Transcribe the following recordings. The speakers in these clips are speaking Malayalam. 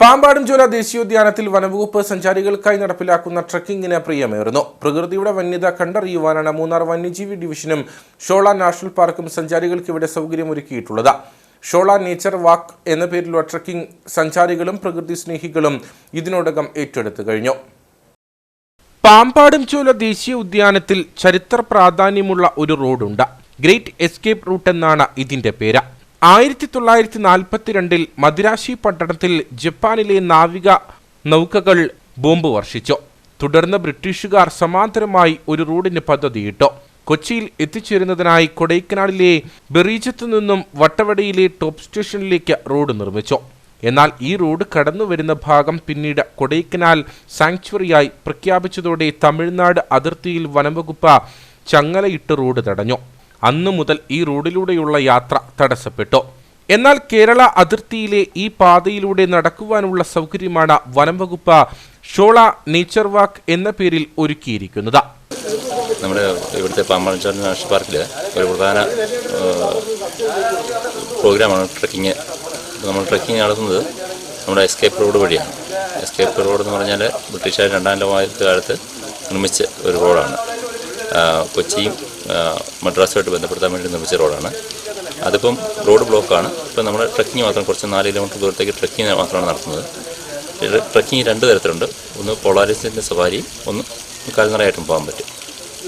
പാമ്പാടും ചോല ദേശീയോദ്യാനത്തിൽ വനവകുപ്പ് സഞ്ചാരികൾക്കായി നടപ്പിലാക്കുന്ന ട്രക്കിങ്ങിന് പ്രിയമേറുന്നു. പ്രകൃതിയുടെ വന്യത കണ്ടറിയുവാനാണ് മൂന്നാർ വന്യജീവി ഡിവിഷനും ഷോള നാഷണൽ പാർക്കും സഞ്ചാരികൾക്ക് ഇവിടെ സൗകര്യമൊരുക്കിയിട്ടുള്ളത്. ഷോള നേച്ചർ വാക്ക് എന്ന പേരിലുള്ള ട്രക്കിംഗ് സഞ്ചാരികളും പ്രകൃതി സ്നേഹികളും ഇതിനോടകം ഏറ്റെടുത്തു കഴിഞ്ഞു. പാമ്പാടും ചോല ദേശീയ ഉദ്യാനത്തിൽ ചരിത്ര പ്രാധാന്യമുള്ള ഒരു റോഡുണ്ട്. ഗ്രേറ്റ് എസ്കേപ്പ് റൂട്ട് എന്നാണ് ഇതിന്റെ പേര്. ആയിരത്തി തൊള്ളായിരത്തി നാൽപ്പത്തിരണ്ടിൽ മദിരാശി പട്ടണത്തിൽ ജപ്പാനിലെ നാവിക നൗകകൾ ബോംബ് വർഷിച്ചു. തുടർന്ന് ബ്രിട്ടീഷുകാർ സമാന്തരമായി ഒരു റോഡിന് പദ്ധതിയിട്ടു. കൊച്ചിയിൽ എത്തിച്ചേരുന്നതിനായി കൊടൈക്കനാലിലെ ബെറീജത്തു നിന്നും വട്ടവടയിലെ ടോപ്പ് സ്റ്റേഷനിലേക്ക് റോഡ് നിർമ്മിച്ചു. എന്നാൽ ഈ റോഡ് കടന്നു വരുന്ന ഭാഗം പിന്നീട് കൊടൈക്കനാൽ സാങ്ച്വറിയായി പ്രഖ്യാപിച്ചതോടെ തമിഴ്നാട് അതിർത്തിയിൽ വനംവകുപ്പ് ചങ്ങലയിട്ട് റോഡ് തടഞ്ഞു. അന്നു മുതൽ ഈ റോഡിലൂടെയുള്ള യാത്ര തടസ്സപ്പെട്ടു. എന്നാൽ കേരള അതിർത്തിയിലെ ഈ പാതയിലൂടെ നടക്കുവാനുള്ള സൗകര്യമാണ് വനം വകുപ്പ് ഷോള നേച്ചർ വാക്ക് എന്ന പേരിൽ ഒരുക്കിയിരിക്കുന്നത്. നമ്മുടെ ഇവിടുത്തെ പാമ്പാഞ്ചാൽ നാഷണൽ പാർക്കിൽ ഒരു പ്രധാന പ്രോഗ്രാമാണ് ട്രക്കിങ്. നമ്മൾ ട്രക്കിങ് നടത്തുന്നത് നമ്മുടെ എസ്കേപ്പ് റോഡ് വഴിയാണ്. എസ്കേപ്പ് റോഡ് എന്ന് പറഞ്ഞാൽ ബ്രിട്ടീഷുകാർ രണ്ടാം ലോകയുദ്ധ കാലത്ത് നിർമ്മിച്ച ഒരു റോഡാണ്. കൊച്ചിയും മദ്രാസുമായിട്ട് ബന്ധപ്പെടുത്താൻ വേണ്ടി നിർമ്മിച്ച റോഡാണ്. അതിപ്പം റോഡ് ബ്ലോക്കാണ്. ഇപ്പം നമ്മൾ ട്രക്കിങ് മാത്രം കുറച്ച് നാല് കിലോമീറ്റർ ദൂരത്തേക്ക് ട്രക്കിങ് മാത്രമാണ് നടത്തുന്നത്. ട്രക്കിങ് രണ്ട് തരത്തിലുണ്ട്. ഒന്ന് പൊളാരിസിന്റെ സവാരിയും ഒന്ന് കാൽനടയായിട്ടും പോകാൻ പറ്റും.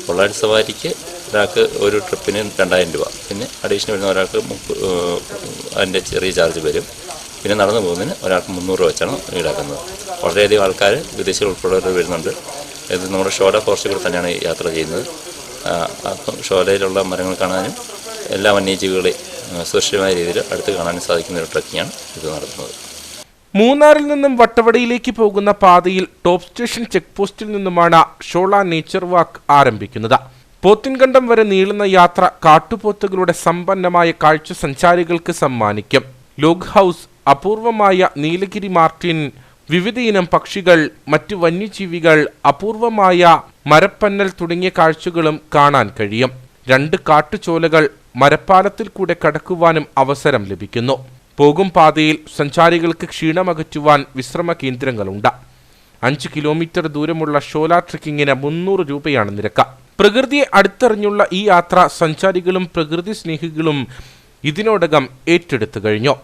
പൊള്ളാരി സവാരിക്ക് ഒരാൾക്ക് ഒരു ട്രിപ്പിന് രണ്ടായിരം രൂപ. പിന്നെ അഡീഷണൽ വരുന്ന ഒരാൾക്ക് അതിന്റെ ചെറിയ ചാർജ് വരും. പിന്നെ നടന്നു പോകുന്നതിന് ഒരാൾക്ക് മുന്നൂറ് രൂപ വെച്ചാണ് ഈടാക്കുന്നത്. വളരെയധികം ആൾക്കാർ വിദേശികൾ ഉൾപ്പെടെ വരുന്നുണ്ട്. ഇത് നമ്മുടെ ഷോല ഫോറസ്റ്റിൽ കൂടെ തന്നെയാണ് യാത്ര ചെയ്യുന്നത്. ഷോലയിലുള്ള മരങ്ങൾ കാണാനും എല്ലാ വന്യജീവികളെ സുരക്ഷിതമായ രീതിയിൽ അടുത്ത് കാണാനും സാധിക്കുന്ന ഒരു ട്രക്കിങ്ങാണ് ഇത് നടത്തുന്നത്. മൂന്നാറിൽ നിന്നും വട്ടവടയിലേക്ക് പോകുന്ന പാതയിൽ ടോപ്പ് സ്റ്റേഷൻ ചെക്ക് പോസ്റ്റിൽ നിന്നുമാണ് ഷോള നേച്ചർ വാക്ക് ആരംഭിക്കുന്നത്. പോത്തിൻകണ്ടം വരെ നീളുന്ന യാത്ര കാട്ടുപോത്തുകളുടെ സമ്പന്നമായ കാഴ്ച സഞ്ചാരികൾക്ക് സമ്മാനിക്കും. ലോഗ് ഹൗസ് അപൂർവമായ നീലഗിരി മാർട്ടിൻ വിവിധയിനം പക്ഷികൾ മറ്റു വന്യജീവികൾ അപൂർവമായ മരപ്പന്നൽ തുടങ്ങിയ കാഴ്ചകളും കാണാൻ കഴിയും. രണ്ട് കാട്ടുചോലകൾ മരപ്പാലത്തിൽ കൂടെ കടക്കുവാനും അവസരം ലഭിക്കുന്നു. പോകും പാതയിൽ സഞ്ചാരികൾക്ക് ക്ഷീണമകറ്റുവാൻ വിശ്രമ കേന്ദ്രങ്ങളുണ്ട്. അഞ്ച് കിലോമീറ്റർ ദൂരമുള്ള ഷോല ട്രക്കിങ്ങിന് മുന്നൂറ് രൂപയാണ് നിരക്ക്. പ്രകൃതിയെ അടുത്തറിഞ്ഞുള്ള ഈ യാത്ര സഞ്ചാരികളും പ്രകൃതി സ്നേഹികളും ഇതിനോടകം ഏറ്റെടുത്തു കഴിഞ്ഞു.